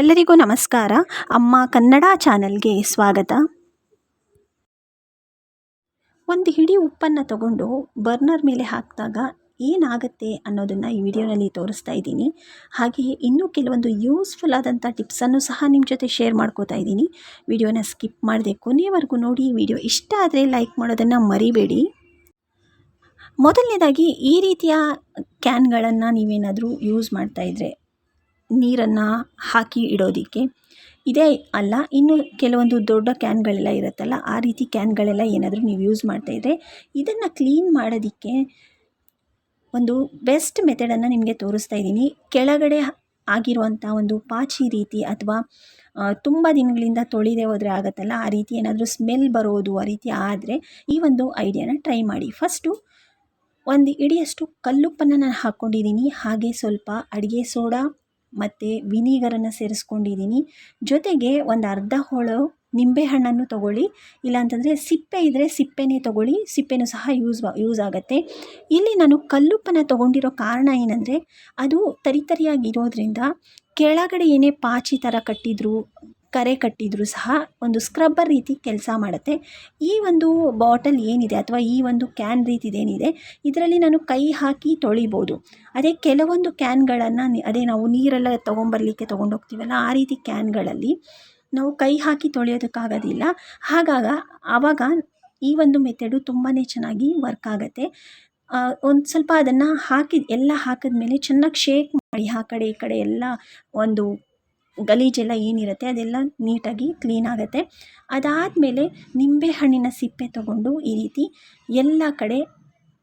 ಎಲ್ಲರಿಗೂ ನಮಸ್ಕಾರ. ಅಮ್ಮ ಕನ್ನಡ ಚಾನಲ್ಗೆ ಸ್ವಾಗತ. ಒಂದು ಹಿಡಿ ಉಪ್ಪನ್ನು ತಗೊಂಡು ಬರ್ನರ್ ಮೇಲೆ ಹಾಕಿದಾಗ ಏನಾಗುತ್ತೆ ಅನ್ನೋದನ್ನು ಈ ವಿಡಿಯೋನಲ್ಲಿ ತೋರಿಸ್ತಾ ಇದ್ದೀನಿ. ಹಾಗೆಯೇ ಇನ್ನೂ ಕೆಲವೊಂದು ಯೂಸ್ಫುಲ್ ಆದಂಥ ಟಿಪ್ಸನ್ನು ಸಹ ನಿಮ್ಮ ಜೊತೆ ಶೇರ್ ಮಾಡ್ಕೋತಾ ಇದ್ದೀನಿ. ವಿಡಿಯೋನ ಸ್ಕಿಪ್ ಮಾಡಿದೆ ಕೊನೆವರೆಗೂ ನೋಡಿ, ವಿಡಿಯೋ ಇಷ್ಟ ಆದರೆ ಲೈಕ್ ಮಾಡೋದನ್ನು ಮರಿಬೇಡಿ. ಮೊದಲನೇದಾಗಿ ಈ ರೀತಿಯ ಕ್ಯಾನ್ಗಳನ್ನು ನೀವೇನಾದರೂ ಯೂಸ್ ಮಾಡ್ತಾಯಿದ್ರೆ ನೀರನ್ನು ಹಾಕಿ ಇಡೋದಕ್ಕೆ. ಇದೇ ಅಲ್ಲ, ಇನ್ನು ಕೆಲವೊಂದು ದೊಡ್ಡ ಕ್ಯಾನ್ಗಳೆಲ್ಲ ಇರುತ್ತಲ್ಲ, ಆ ರೀತಿ ಕ್ಯಾನ್ಗಳೆಲ್ಲ ಏನಾದರೂ ನೀವು ಯೂಸ್ ಮಾಡ್ತಾಯಿದ್ರೆ ಇದನ್ನು ಕ್ಲೀನ್ ಮಾಡೋದಕ್ಕೆ ಒಂದು ಬೆಸ್ಟ್ ಮೆಥಡನ್ನು ನಿಮಗೆ ತೋರಿಸ್ತಾ ಇದ್ದೀನಿ. ಕೆಳಗಡೆ ಆಗಿರುವಂಥ ಒಂದು ಪಾಚಿ ರೀತಿ ಅಥವಾ ತುಂಬ ದಿನಗಳಿಂದ ತೊಳಿದೇ ಹೋದರೆ ಆಗುತ್ತಲ್ಲ, ಆ ರೀತಿ ಏನಾದರೂ ಸ್ಮೆಲ್ ಬರೋದು ಆ ರೀತಿ ಆದರೆ ಈ ಒಂದು ಐಡಿಯಾನ ಟ್ರೈ ಮಾಡಿ. ಫಸ್ಟು ಒಂದು ಇಡಿಯಷ್ಟು ಕಲ್ಲುಪ್ಪನ್ನು ನಾನು ಹಾಕ್ಕೊಂಡಿದ್ದೀನಿ ಹಾಗೆ ಸ್ವಲ್ಪ ಅಡುಗೆ ಸೋಡಾ ಮತ್ತು ವಿನಿಗರನ್ನು ಸೇರಿಸ್ಕೊಂಡಿದ್ದೀನಿ. ಜೊತೆಗೆ ಒಂದು ಅರ್ಧ ಹೋಳು ನಿಂಬೆಹಣ್ಣನ್ನು ತಗೊಳ್ಳಿ. ಇಲ್ಲಾಂತಂದರೆ ಸಿಪ್ಪೆ ಇದ್ದರೆ ಸಿಪ್ಪೆನೇ ತೊಗೊಳ್ಳಿ. ಸಿಪ್ಪೆನೂ ಸಹ ಯೂಸ್ ಯೂಸ್ ಆಗುತ್ತೆ. ಇಲ್ಲಿ ನಾನು ಕಲ್ಲುಪ್ಪನ್ನು ತೊಗೊಂಡಿರೋ ಕಾರಣ ಏನಂದರೆ ಅದು ತರಿತರಿಯಾಗಿ ಇರೋದ್ರಿಂದ ಕೆಳಗಡೆ ಏನೇ ಪಾಚಿ ಥರ ಕಟ್ಟಿದ್ರು ಕರೆ ಕಟ್ಟಿದರೂ ಸಹ ಒಂದು ಸ್ಕ್ರಬ್ಬರ್ ರೀತಿ ಕೆಲಸ ಮಾಡುತ್ತೆ. ಈ ಒಂದು ಬಾಟಲ್ ಏನಿದೆ ಅಥವಾ ಈ ಒಂದು ಕ್ಯಾನ್ ರೀತಿದೇನಿದೆ, ಇದರಲ್ಲಿ ನಾನು ಕೈ ಹಾಕಿ ತೊಳಿಬೋದು. ಅದೇ ಕೆಲವೊಂದು ಕ್ಯಾನ್ಗಳನ್ನು ಅದೇ ನಾವು ನೀರೆಲ್ಲ ತೊಗೊಂಬರ್ಲಿಕ್ಕೆ ತೊಗೊಂಡೋಗ್ತೀವಲ್ಲ, ಆ ರೀತಿ ಕ್ಯಾನ್ಗಳಲ್ಲಿ ನಾವು ಕೈ ಹಾಕಿ ತೊಳೆಯೋದಕ್ಕಾಗೋದಿಲ್ಲ. ಹಾಗಾಗ ಆವಾಗ ಈ ಒಂದು ಮೆಥಡು ತುಂಬಾ ಚೆನ್ನಾಗಿ ವರ್ಕ್ ಆಗುತ್ತೆ. ಒಂದು ಸ್ವಲ್ಪ ಅದನ್ನು ಹಾಕಿ, ಎಲ್ಲ ಹಾಕಿದ್ಮೇಲೆ ಚೆನ್ನಾಗಿ ಶೇಕ್ ಮಾಡಿ, ಆ ಕಡೆ ಈ ಕಡೆ ಎಲ್ಲ ಒಂದು ಗಲೀಜೆಲ್ಲ ಏನಿರುತ್ತೆ ಅದೆಲ್ಲ ನೀಟಾಗಿ ಕ್ಲೀನ್ ಆಗುತ್ತೆ. ಅದಾದಮೇಲೆ ನಿಂಬೆಹಣ್ಣಿನ ಸಿಪ್ಪೆ ತಗೊಂಡು ಈ ರೀತಿ ಎಲ್ಲ ಕಡೆ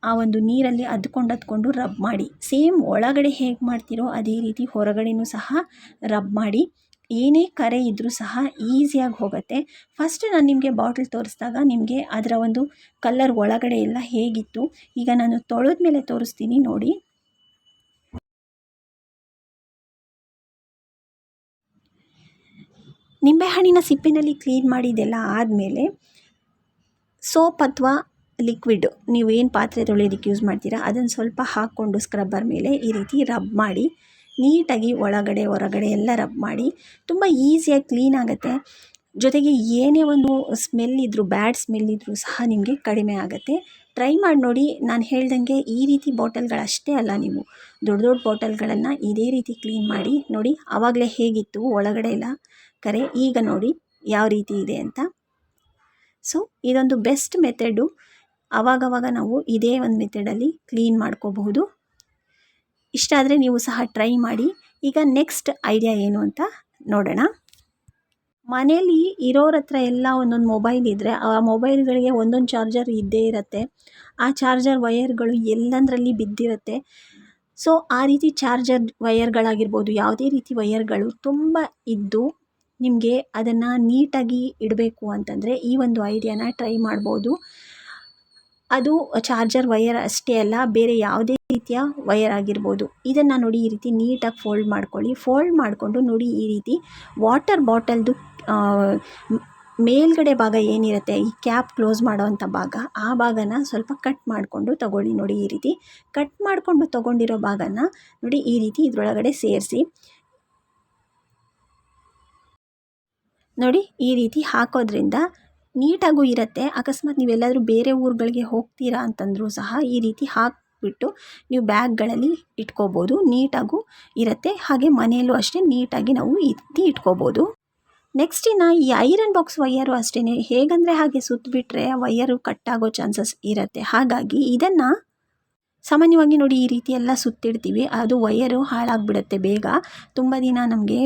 ಆ ಒಂದು ನೀರಲ್ಲಿ ಅದ್ಕೊಂಡು ಅದ್ಕೊಂಡು ರಬ್ ಮಾಡಿ. ಸೇಮ್ ಒಳಗಡೆ ಹೇಗೆ ಮಾಡ್ತೀರೋ ಅದೇ ರೀತಿ ಹೊರಗಡೆಯೂ ಸಹ ರಬ್ ಮಾಡಿ. ಏನೇ ಕರೆ ಇದ್ದರೂ ಸಹ ಈಸಿಯಾಗಿ ಹೋಗುತ್ತೆ. ಫಸ್ಟ್ ನಾನು ನಿಮಗೆ ಬಾಟಲ್ ತೋರಿಸಿದಾಗ ನಿಮಗೆ ಅದರ ಒಂದು ಕಲ್ಲರ್ ಒಳಗಡೆ ಎಲ್ಲ ಹೇಗಿತ್ತು, ಈಗ ನಾನು ತೊಳೆದ ಮೇಲೆ ತೋರಿಸ್ತೀನಿ ನೋಡಿ. ನಿಂಬೆಹಣ್ಣಿನ ಸಿಪ್ಪಿನಲ್ಲಿ ಕ್ಲೀನ್ ಮಾಡಿದ್ದೆಲ್ಲ ಆದಮೇಲೆ ಸೋಪ್ ಅಥವಾ ಲಿಕ್ವಿಡ್ ನೀವೇನು ಪಾತ್ರೆ ತೊಳೆಯೋದಕ್ಕೆ ಯೂಸ್ ಮಾಡ್ತೀರಾ, ಅದನ್ನು ಸ್ವಲ್ಪ ಹಾಕ್ಕೊಂಡು ಸ್ಕ್ರಬ್ಬರ್ ಮೇಲೆ ಈ ರೀತಿ ರಬ್ ಮಾಡಿ, ನೀಟಾಗಿ ಒಳಗಡೆ, ಹೊರಗಡೆ ಎಲ್ಲ ರಬ್ ಮಾಡಿ, ತುಂಬ ಈಸಿಯಾಗಿ ಕ್ಲೀನ್ ಆಗುತ್ತೆ. ಜೊತೆಗೆ ಏನೇ ಒಂದು ಸ್ಮೆಲ್ ಇದ್ದರೂ ಬ್ಯಾಡ್ ಸ್ಮೆಲ್ ಇದ್ದರೂ ಸಹ ನಿಮಗೆ ಕಡಿಮೆ ಆಗುತ್ತೆ. ಟ್ರೈ ಮಾಡಿ ನೋಡಿ, ನಾನು ಹೇಳ್ದಂಗೆ ಈ ರೀತಿ ಬಾಟಲ್ಗಳಷ್ಟೇ ಅಲ್ಲ ನೀವು, ದೊಡ್ಡ ದೊಡ್ಡ ಬಾಟಲ್ಗಳನ್ನು ಇದೇ ರೀತಿ ಕ್ಲೀನ್ ಮಾಡಿ ನೋಡಿ ಆವಾಗಲೇ ಹೇಗಿತ್ತು, ಒಳಗಡೆ ಎಲ್ಲ ಕರೆ ಈಗ ನೋಡಿ ಯಾವ ರೀತಿ ಇದೆ ಅಂತ. ಸೊ ಇದೊಂದು ಬೆಸ್ಟ್ ಮೆಥಡು ಆವಾಗವಾಗ ನಾವು ಇದೇ ಒಂದು ಮೆಥಡಲ್ಲಿ ಕ್ಲೀನ್ ಮಾಡ್ಕೋಬಹುದು. ಇಷ್ಟ ಆದರೆ ನೀವು ಸಹ ಟ್ರೈ ಮಾಡಿ. ಈಗ ನೆಕ್ಸ್ಟ್ ಐಡಿಯಾ ಏನು ಅಂತ ನೋಡೋಣ. ಮನೆಯಲ್ಲಿ ಇರೋರ ಹತ್ರ ಎಲ್ಲ ಒಂದೊಂದು ಮೊಬೈಲ್ ಇದ್ದರೆ ಆ ಮೊಬೈಲ್ಗಳಿಗೆ ಒಂದೊಂದು ಚಾರ್ಜರ್ ಇದ್ದೇ ಇರುತ್ತೆ. ಆ ಚಾರ್ಜರ್ ವಯರ್ಗಳು ಎಲ್ಲಂದರಲ್ಲಿ ಬಿದ್ದಿರುತ್ತೆ. ಸೊ ಆ ರೀತಿ ಚಾರ್ಜರ್ ವಯರ್ಗಳಾಗಿರ್ಬೋದು ಯಾವುದೇ ರೀತಿ ವಯರ್ಗಳು ತುಂಬ ಇದ್ದು ನಿಮಗೆ ಅದನ್ನು ನೀಟಾಗಿ ಇಡಬೇಕು ಅಂತಂದರೆ ಈ ಒಂದು ಐಡಿಯಾನ ಟ್ರೈ ಮಾಡ್ಬೋದು. ಅದು ಚಾರ್ಜರ್ ವಯರ್ ಅಷ್ಟೇ ಅಲ್ಲ, ಬೇರೆ ಯಾವುದೇ ರೀತಿಯ ವಯರ್ ಆಗಿರ್ಬೋದು. ಇದನ್ನು ನೋಡಿ ಈ ರೀತಿ ನೀಟಾಗಿ ಫೋಲ್ಡ್ ಮಾಡ್ಕೊಳ್ಳಿ. ಫೋಲ್ಡ್ ಮಾಡಿಕೊಂಡು ನೋಡಿ ಈ ರೀತಿ ವಾಟರ್ ಬಾಟಲ್ದು ಮೇಲ್ಗಡೆ ಭಾಗ ಏನಿರುತ್ತೆ, ಈ ಕ್ಯಾಪ್ ಕ್ಲೋಸ್ ಮಾಡೋವಂಥ ಭಾಗ, ಆ ಭಾಗನ ಸ್ವಲ್ಪ ಕಟ್ ಮಾಡಿಕೊಂಡು ತಗೊಳ್ಳಿ ನೋಡಿ ಈ ರೀತಿ. ಕಟ್ ಮಾಡಿಕೊಂಡು ತಗೊಂಡಿರೋ ಭಾಗನ ನೋಡಿ ಈ ರೀತಿ ಇದರೊಳಗಡೆ ಸೇರಿಸಿ. ನೋಡಿ, ಈ ರೀತಿ ಹಾಕೋದ್ರಿಂದ ನೀಟಾಗೂ ಇರುತ್ತೆ. ಅಕಸ್ಮಾತ್ ನೀವೆಲ್ಲಾದರೂ ಬೇರೆ ಊರುಗಳಿಗೆ ಹೋಗ್ತೀರಾ ಅಂತಂದರೂ ಸಹ ಈ ರೀತಿ ಹಾಕಿಬಿಟ್ಟು ನೀವು ಬ್ಯಾಗ್ಗಳಲ್ಲಿ ಇಟ್ಕೋಬೋದು. ನೀಟಾಗೂ ಇರುತ್ತೆ. ಹಾಗೆ ಮನೆಯಲ್ಲೂ ಅಷ್ಟೇ ನೀಟಾಗಿ ನಾವು ಈ ರೀತಿ ಇಟ್ಕೋಬೋದು. ನೆಕ್ಸ್ಟ್ ಇನ್ನು ಈ ಐರನ್ ಬಾಕ್ಸ್ ವೈಯರು ಅಷ್ಟೇ ಹೇಗಂದರೆ ಹಾಗೆ ಸುತ್ತಬಿಟ್ರೆ ವೈಯರು ಕಟ್ಟಾಗೋ ಚಾನ್ಸಸ್ ಇರುತ್ತೆ. ಹಾಗಾಗಿ ಇದನ್ನು ಸಾಮಾನ್ಯವಾಗಿ ನೋಡಿ ಈ ರೀತಿ ಎಲ್ಲ ಸುತ್ತಿಡ್ತೀವಿ. ಅದು ವೈಯರು ಹಾಳಾಗಿಬಿಡುತ್ತೆ ಬೇಗ. ತುಂಬ ದಿನ ನಮಗೆ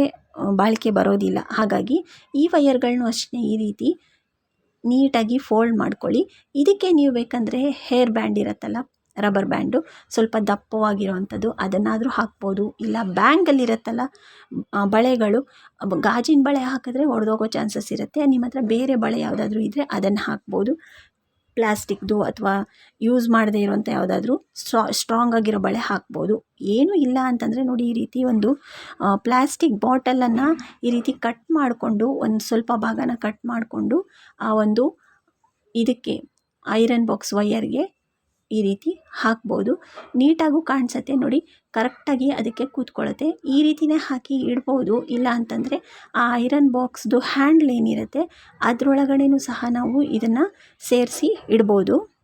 ಬಾಳಿಕೆ ಬರೋದಿಲ್ಲ. ಹಾಗಾಗಿ ಈ ವಯರ್ಗಳನ್ನೂ ಅಷ್ಟೇ ಈ ರೀತಿ ನೀಟಾಗಿ ಫೋಲ್ಡ್ ಮಾಡ್ಕೊಳ್ಳಿ. ಇದಕ್ಕೆ ನೀವು ಬೇಕಂದರೆ ಹೇರ್ ಬ್ಯಾಂಡ್ ಇರುತ್ತಲ್ಲ, ರಬ್ಬರ್ ಬ್ಯಾಂಡು, ಸ್ವಲ್ಪ ದಪ್ಪವಾಗಿರುವಂಥದ್ದು ಅದನ್ನಾದರೂ ಹಾಕ್ಬೋದು. ಇಲ್ಲ ಬ್ಯಾಂಗಲ್ಲಿರುತ್ತಲ್ಲ ಬಳೆಗಳು ಗಾಜಿನ ಬಳೆ ಹಾಕಿದ್ರೆ ಒಡೆದೋಗೋ ಚಾನ್ಸಸ್ ಇರುತ್ತೆ. ನಿಮ್ಮ ಹತ್ರ ಬೇರೆ ಬಳೆ ಯಾವುದಾದ್ರೂ ಇದ್ದರೆ ಅದನ್ನು ಹಾಕ್ಬೋದು. ಪ್ಲಾಸ್ಟಿಕ್ದು ಅಥವಾ ಯೂಸ್ ಮಾಡದೇ ಇರುವಂಥ ಯಾವುದಾದ್ರೂ ಸ್ಟ್ರಾ, ಸ್ಟ್ರಾಂಗ್ ಆಗಿರೋ ಬಳೆ ಹಾಕ್ಬೋದು. ಏನೂ ಇಲ್ಲ ಅಂತಂದರೆ ನೋಡಿ ಈ ರೀತಿ ಒಂದು ಪ್ಲಾಸ್ಟಿಕ್ ಬಾಟಲನ್ನು ಈ ರೀತಿ ಕಟ್ ಮಾಡಿಕೊಂಡು, ಒಂದು ಸ್ವಲ್ಪ ಭಾಗನ ಕಟ್ ಮಾಡಿಕೊಂಡು ಆ ಒಂದು ಇದಕ್ಕೆ ಐರನ್ ಬಾಕ್ಸ್ ವಯರ್ಗೆ ಈ ರೀತಿ ಹಾಕ್ಬೋದು. ನೀಟಾಗೂ ಕಾಣಿಸುತ್ತೆ ನೋಡಿ. ಕರೆಕ್ಟಾಗಿ ಅದಕ್ಕೆ ಕೂತ್ಕೊಳ್ಳುತ್ತೆ. ಈ ರೀತಿನೇ ಹಾಕಿ ಇಡ್ಬೋದು. ಇಲ್ಲ ಅಂತಂದರೆ ಆ ಐರನ್ ಬಾಕ್ಸ್ದು ಹ್ಯಾಂಡ್ಲ್ ಏನಿರುತ್ತೆ, ಅದರೊಳಗಡೆನೂ ಸಹ ನಾವು ಇದನ್ನು ಸೇರಿಸಿ ಇಡ್ಬೋದು.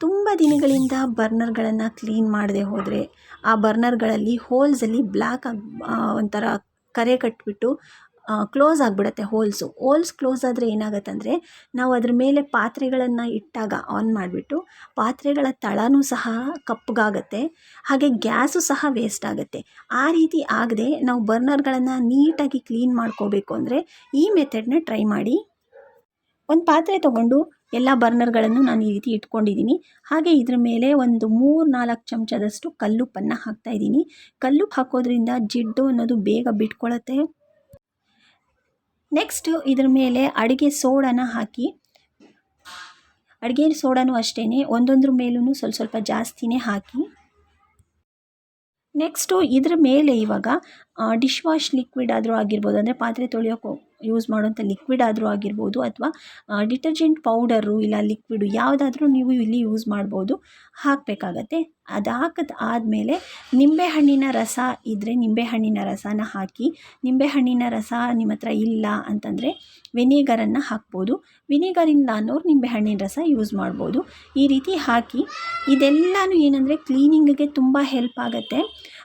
ತುಂಬ ದಿನಗಳಿಂದ ಬರ್ನರ್ಗಳನ್ನು ಕ್ಲೀನ್ ಮಾಡದೆ ಹೋದರೆ ಆ ಬರ್ನರ್ಗಳಲ್ಲಿ ಹೋಲ್ಸಲ್ಲಿ ಬ್ಲ್ಯಾಕ್ ಆಗಿ ಒಂಥರ ಕರೆ ಕಟ್ಟಿಬಿಟ್ಟು ಕ್ಲೋಸ್ ಆಗಿಬಿಡತ್ತೆ ಹೋಲ್ಸು. ಹೋಲ್ಸ್ ಕ್ಲೋಸ್ ಆದರೆ ಏನಾಗುತ್ತೆ ಅಂದರೆ ನಾವು ಅದ್ರ ಮೇಲೆ ಪಾತ್ರೆಗಳನ್ನು ಇಟ್ಟಾಗ ಆನ್ ಮಾಡಿಬಿಟ್ಟು ಪಾತ್ರೆಗಳ ತಳನೂ ಸಹ ಕಪ್ಪಗಾಗತ್ತೆ, ಹಾಗೆ ಗ್ಯಾಸು ಸಹ ವೇಸ್ಟ್ ಆಗುತ್ತೆ. ಆ ರೀತಿ ಆಗದೆ ನಾವು ಬರ್ನರ್ಗಳನ್ನು ನೀಟಾಗಿ ಕ್ಲೀನ್ ಮಾಡ್ಕೋಬೇಕು ಅಂದರೆ ಈ ಮೆಥಡನ್ನ ಟ್ರೈ ಮಾಡಿ. ಒಂದು ಪಾತ್ರೆ ತೊಗೊಂಡು ಎಲ್ಲ ಬರ್ನರ್ಗಳನ್ನು ನಾನು ಈ ರೀತಿ ಇಟ್ಕೊಂಡಿದ್ದೀನಿ. ಹಾಗೆ ಇದ್ರ ಮೇಲೆ ಒಂದು ಮೂರು ನಾಲ್ಕು ಚಮಚದಷ್ಟು ಕಲ್ಲುಪ್ಪನ್ನು ಹಾಕ್ತಾಯಿದ್ದೀನಿ ಕಲ್ಲುಪ್ಪು ಹಾಕೋದ್ರಿಂದ ಜಿಡ್ಡು ಅನ್ನೋದು ಬೇಗ ಬಿಟ್ಕೊಳತ್ತೆ. ನೆಕ್ಸ್ಟು ಇದ್ರ ಮೇಲೆ ಅಡುಗೆ ಸೋಡಾನ ಹಾಕಿ. ಅಡುಗೆ ಸೋಡಾನು ಅಷ್ಟೇ ಒಂದೊಂದ್ರ ಮೇಲೂ ಸ್ವಲ್ಪ ಸ್ವಲ್ಪ ಜಾಸ್ತಿನೇ ಹಾಕಿ. ನೆಕ್ಸ್ಟು ಇದ್ರ ಮೇಲೆ ಇವಾಗ ಡಿಶ್ ವಾಶ್ ಲಿಕ್ವಿಡ್ ಆದರೂ ಆಗಿರ್ಬೋದು, ಅಂದರೆ ಪಾತ್ರೆ ತೊಳೆಯೋಕೆ ಯೂಸ್ ಮಾಡುವಂಥ ಲಿಕ್ವಿಡ್ ಆದರೂ ಆಗಿರ್ಬೋದು, ಅಥವಾ ಡಿಟರ್ಜೆಂಟ್ ಪೌಡರು ಇಲ್ಲ ಲಿಕ್ವಿಡು ಯಾವುದಾದ್ರೂ ನೀವು ಇಲ್ಲಿ ಯೂಸ್ ಮಾಡ್ಬೋದು, ಹಾಕಬೇಕಾಗತ್ತೆ. ಅದು ಹಾಕಿದ ಆದಮೇಲೆ ನಿಂಬೆಹಣ್ಣಿನ ರಸ ಇದ್ದರೆ ನಿಂಬೆಹಣ್ಣಿನ ರಸನ ಹಾಕಿ ನಿಂಬೆಹಣ್ಣಿನ ರಸ ನಿಮ್ಮ ಹತ್ರ ಇಲ್ಲ ಅಂತಂದರೆ ವಿನೇಗರನ್ನು ಹಾಕ್ಬೋದು. ವಿನೇಗರಿಂದ ಅನ್ನೋರು ನಿಂಬೆಹಣ್ಣಿನ ರಸ ಯೂಸ್ ಮಾಡ್ಬೋದು. ಈ ರೀತಿ ಹಾಕಿ, ಇದೆಲ್ಲನೂ ಏನಂದರೆ ಕ್ಲೀನಿಂಗಿಗೆ ತುಂಬ ಹೆಲ್ಪ್ ಆಗುತ್ತೆ.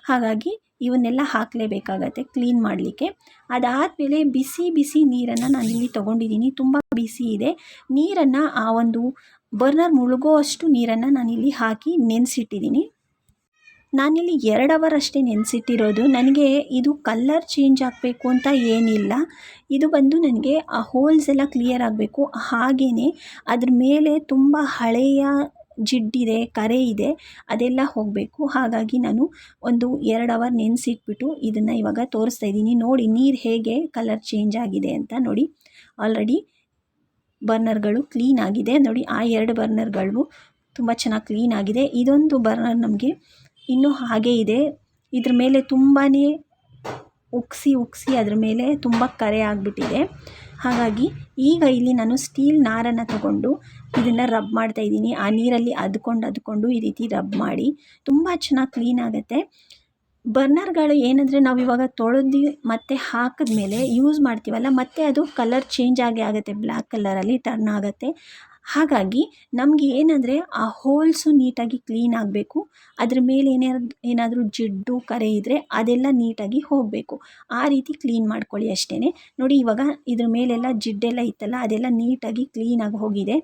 ಹಾಗಾಗಿ ಇವನ್ನೆಲ್ಲ ಹಾಕಲೇಬೇಕಾಗತ್ತೆ ಕ್ಲೀನ್ ಮಾಡಲಿಕ್ಕೆ. ಅದಾದಮೇಲೆ ಬಿಸಿ ಬಿಸಿ ನೀರನ್ನು ನಾನಿಲ್ಲಿ ತೊಗೊಂಡಿದ್ದೀನಿ. ತುಂಬ ಬಿಸಿ ಇದೆ. ನೀರನ್ನು ಆ ಒಂದು ಬರ್ನರ್ ಮುಳುಗೋ ಅಷ್ಟು ನೀರನ್ನು ನಾನಿಲ್ಲಿ ಹಾಕಿ ನೆನೆಸಿಟ್ಟಿದ್ದೀನಿ. ನಾನಿಲ್ಲಿ ಎರಡು ಅವರ್ ಅಷ್ಟೇ ನೆನೆಸಿಟ್ಟಿರೋದು. ನನಗೆ ಇದು ಕಲ್ಲರ್ ಚೇಂಜ್ ಆಗಬೇಕು ಅಂತ ಏನಿಲ್ಲ. ಇದು ಬಂದು ನನಗೆ ಆ ಹೋಲ್ಸ್ ಎಲ್ಲ ಕ್ಲಿಯರ್ ಆಗಬೇಕು. ಹಾಗೆಯೇ ಅದ್ರ ಮೇಲೆ ತುಂಬ ಹಳೆಯ ಜಿಡ್ಡಿದೆ, ಕರೆ ಇದೆ, ಅದೆಲ್ಲ ಹೋಗಬೇಕು. ಹಾಗಾಗಿ ನಾನು ಒಂದು ಎರಡು ಅವರ್ ನೆನೆಸಿಟ್ಬಿಟ್ಟು ಇದನ್ನು ಇವಾಗ ತೋರಿಸ್ತಾ ಇದ್ದೀನಿ. ನೋಡಿ, ನೀರು ಹೇಗೆ ಕಲರ್ ಚೇಂಜ್ ಆಗಿದೆ ಅಂತ ನೋಡಿ. ಆಲ್ರೆಡಿ ಬರ್ನರ್ಗಳು ಕ್ಲೀನ್ ಆಗಿದೆ. ನೋಡಿ, ಆ ಎರಡು ಬರ್ನರ್ಗಳು ತುಂಬ ಚೆನ್ನಾಗಿ ಕ್ಲೀನ್ ಆಗಿದೆ. ಇದೊಂದು ಬರ್ನರ್ ನಮಗೆ ಇನ್ನೂ ಹಾಗೇ ಇದೆ. ಇದ್ರ ಮೇಲೆ ತುಂಬಾ ಉಕ್ಸಿ ಉಕ್ಸಿ ಅದ್ರ ಮೇಲೆ ತುಂಬ ಕರೆ ಆಗಿಬಿಟ್ಟಿದೆ. ಹಾಗಾಗಿ ಈಗ ಇಲ್ಲಿ ನಾನು ಸ್ಟೀಲ್ ನಾರನ್ನು ತಗೊಂಡು ಇದನ್ನು ರಬ್ ಮಾಡ್ತಾ ಇದ್ದೀನಿ. ಆ ನೀರಲ್ಲಿ ಅದ್ಕೊಂಡು ಅದ್ಕೊಂಡು ಈ ರೀತಿ ರಬ್ ಮಾಡಿ ತುಂಬ ಚೆನ್ನಾಗಿ ಕ್ಲೀನ್ ಆಗುತ್ತೆ. ಬರ್ನರ್ಗಳು ಏನಂದರೆ ನಾವು ಇವಾಗ ತೊಳೆದು ಮತ್ತೆ ಹಾಕಿದ್ಮೇಲೆ ಯೂಸ್ ಮಾಡ್ತೀವಲ್ಲ, ಮತ್ತೆ ಅದು ಕಲರ್ ಚೇಂಜ್ ಆಗೇ ಆಗುತ್ತೆ. ಬ್ಲ್ಯಾಕ್ ಕಲರಲ್ಲಿ ಟರ್ನ್ ಆಗುತ್ತೆ. ಹಾಗಾಗಿ ನಮಗೆ ಏನಂದರೆ ಆ ಹೋಲ್ಸು ನೀಟಾಗಿ ಕ್ಲೀನ್ ಆಗಬೇಕು. ಅದ್ರ ಮೇಲೆ ಏನಾದ್ರು ಏನಾದರೂ ಜಿಡ್ಡು, ಕರೆ ಇದ್ದರೆ ಅದೆಲ್ಲ ನೀಟಾಗಿ ಹೋಗಬೇಕು. ಆ ರೀತಿ ಕ್ಲೀನ್ ಮಾಡ್ಕೊಳ್ಳಿ ಅಷ್ಟೇ ನೋಡಿ ಇವಾಗ ಇದ್ರ ಮೇಲೆಲ್ಲ ಜಿಡ್ಡೆಲ್ಲ ಇತ್ತಲ್ಲ, ಅದೆಲ್ಲ ನೀಟಾಗಿ ಕ್ಲೀನಾಗಿ ಹೋಗಿದೆ.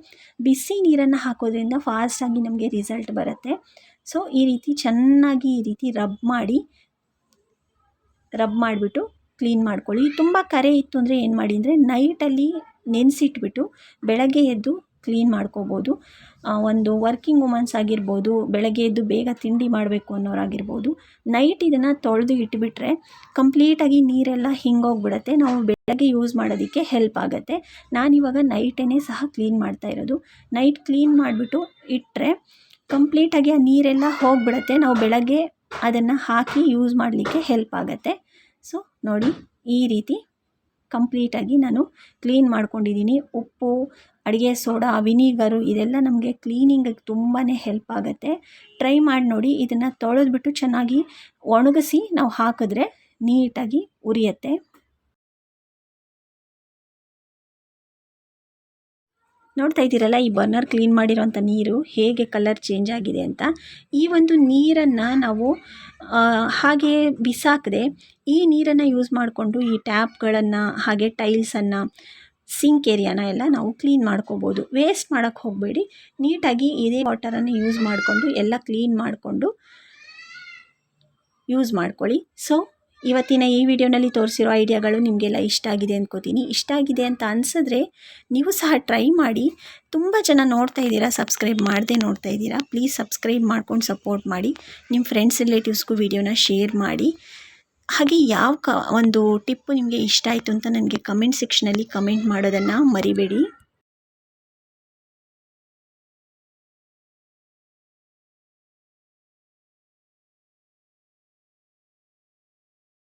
ಬಿಸಿ ನೀರನ್ನು ಹಾಕೋದ್ರಿಂದ ಫಾಸ್ಟಾಗಿ ನಮಗೆ ರಿಸಲ್ಟ್ ಬರುತ್ತೆ. ಸೊ ಈ ರೀತಿ ಚೆನ್ನಾಗಿ ಈ ರೀತಿ ರಬ್ ಮಾಡಿ ರಬ್ ಮಾಡಿಬಿಟ್ಟು ಕ್ಲೀನ್ ಮಾಡ್ಕೊಳ್ಳಿ. ತುಂಬ ಕರೆ ಇತ್ತು ಅಂದರೆ ಏನು ಮಾಡಿ ಅಂದರೆ ನೈಟಲ್ಲಿ ನೆನೆಸಿಟ್ಬಿಟ್ಟು ಬೆಳಗ್ಗೆ ಎದ್ದು ಕ್ಲೀನ್ ಮಾಡ್ಕೋಬೋದು. ಒಂದು ವರ್ಕಿಂಗ್ ವುಮನ್ಸ್ ಆಗಿರ್ಬೋದು, ಬೆಳಗ್ಗೆ ಎದ್ದು ಬೇಗ ತಿಂಡಿ ಮಾಡಬೇಕು ಅನ್ನೋರಾಗಿರ್ಬೋದು. ನೈಟ್ ಇದನ್ನು ತೊಳೆದು ಇಟ್ಬಿಟ್ರೆ ಕಂಪ್ಲೀಟಾಗಿ ನೀರೆಲ್ಲ ಹಿಂಗೋಗ್ಬಿಡತ್ತೆ. ನಾವು ಬೆಳಗ್ಗೆ ಯೂಸ್ ಮಾಡೋದಕ್ಕೆ ಹೆಲ್ಪ್ ಆಗುತ್ತೆ. ನಾನಿವಾಗ ನೈಟೇ ಸಹ ಕ್ಲೀನ್ ಮಾಡ್ತಾ ಇರೋದು. ನೈಟ್ ಕ್ಲೀನ್ ಮಾಡಿಬಿಟ್ಟು ಇಟ್ಟರೆ ಕಂಪ್ಲೀಟಾಗಿ ಆ ನೀರೆಲ್ಲ ಹೋಗ್ಬಿಡತ್ತೆ. ನಾವು ಬೆಳಗ್ಗೆ ಅದನ್ನು ಹಾಕಿ ಯೂಸ್ ಮಾಡಲಿಕ್ಕೆ ಹೆಲ್ಪ್ ಆಗುತ್ತೆ. ಸೊ ನೋಡಿ ಈ ರೀತಿ ಕಂಪ್ಲೀಟಾಗಿ ನಾನು ಕ್ಲೀನ್ ಮಾಡ್ಕೊಂಡಿದ್ದೀನಿ. ಉಪ್ಪು, ಅಡುಗೆ ಸೋಡಾ, ವಿನಿಗರು ಇದೆಲ್ಲ ನಮಗೆ ಕ್ಲೀನಿಂಗಿಗೆ ತುಂಬಾ ಹೆಲ್ಪ್ ಆಗುತ್ತೆ. ಟ್ರೈ ಮಾಡಿ ನೋಡಿ, ಇದನ್ನು ತೊಳೆದ್ಬಿಟ್ಟು ಚೆನ್ನಾಗಿ ಒಣಗಿಸಿ ನಾವು ಹಾಕಿದ್ರೆ ನೀಟಾಗಿ ಉರಿಯುತ್ತೆ. ನೋಡ್ತಾ ಇದ್ದೀರಲ್ಲ, ಈ ಬರ್ನರ್ ಕ್ಲೀನ್ ಮಾಡಿರೋಂಥ ನೀರು ಹೇಗೆ ಕಲರ್ ಚೇಂಜ್ ಆಗಿದೆ ಅಂತ. ಈ ಒಂದು ನೀರನ್ನು ನಾವು ಹಾಗೆ ಬಿಸಾಕದೆ, ಈ ನೀರನ್ನು ಯೂಸ್ ಮಾಡಿಕೊಂಡು ಈ ಟ್ಯಾಪ್ಗಳನ್ನು ಹಾಗೆ ಟೈಲ್ಸನ್ನು ಸಿಂಕ್ ಏರಿಯಾನ ಎಲ್ಲ ನಾವು ಕ್ಲೀನ್ ಮಾಡ್ಕೋಬೋದು. ವೇಸ್ಟ್ ಮಾಡೋಕ್ಕೆ ಹೋಗಬೇಡಿ. ನೀಟಾಗಿ ಇದೇ ವಾಟರನ್ನು ಯೂಸ್ ಮಾಡಿಕೊಂಡು, ಎಲ್ಲ ಕ್ಲೀನ್ ಮಾಡಿಕೊಂಡು ಯೂಸ್ ಮಾಡ್ಕೊಳ್ಳಿ. ಸೊ ಇವತ್ತಿನ ಈ ವಿಡಿಯೋನಲ್ಲಿ ತೋರಿಸಿರೋ ಐಡಿಯಾಗಳು ನಿಮಗೆಲ್ಲ ಇಷ್ಟ ಆಗಿದೆ ಅಂದ್ಕೋತೀನಿ ಇಷ್ಟ ಆಗಿದೆ ಅಂತ ಅನಿಸಿದ್ರೆ ನೀವು ಸಹ ಟ್ರೈ ಮಾಡಿ. ತುಂಬ ಜನ ನೋಡ್ತಾ ಇದ್ದೀರಾ, ಸಬ್ಸ್ಕ್ರೈಬ್ ಮಾಡದೆ ನೋಡ್ತಾ ಇದ್ದೀರಾ, ಪ್ಲೀಸ್ ಸಬ್ಸ್ಕ್ರೈಬ್ ಮಾಡ್ಕೊಂಡು ಸಪೋರ್ಟ್ ಮಾಡಿ. ನಿಮ್ಮ ಫ್ರೆಂಡ್ಸ್, ರಿಲೇಟಿವ್ಸ್ಗೂ ವಿಡಿಯೋನ ಶೇರ್ ಮಾಡಿ. ಹಾಗೆ ಯಾವ ಕ, ಒಂದು ಟಿಪ್ಪು ನಿಮಗೆ ಇಷ್ಟ ಆಯಿತು ಅಂತ ನನಗೆ ಕಮೆಂಟ್ ಸೆಕ್ಷನಲ್ಲಿ ಕಮೆಂಟ್ ಮಾಡೋದನ್ನು ಮರಿಬೇಡಿ.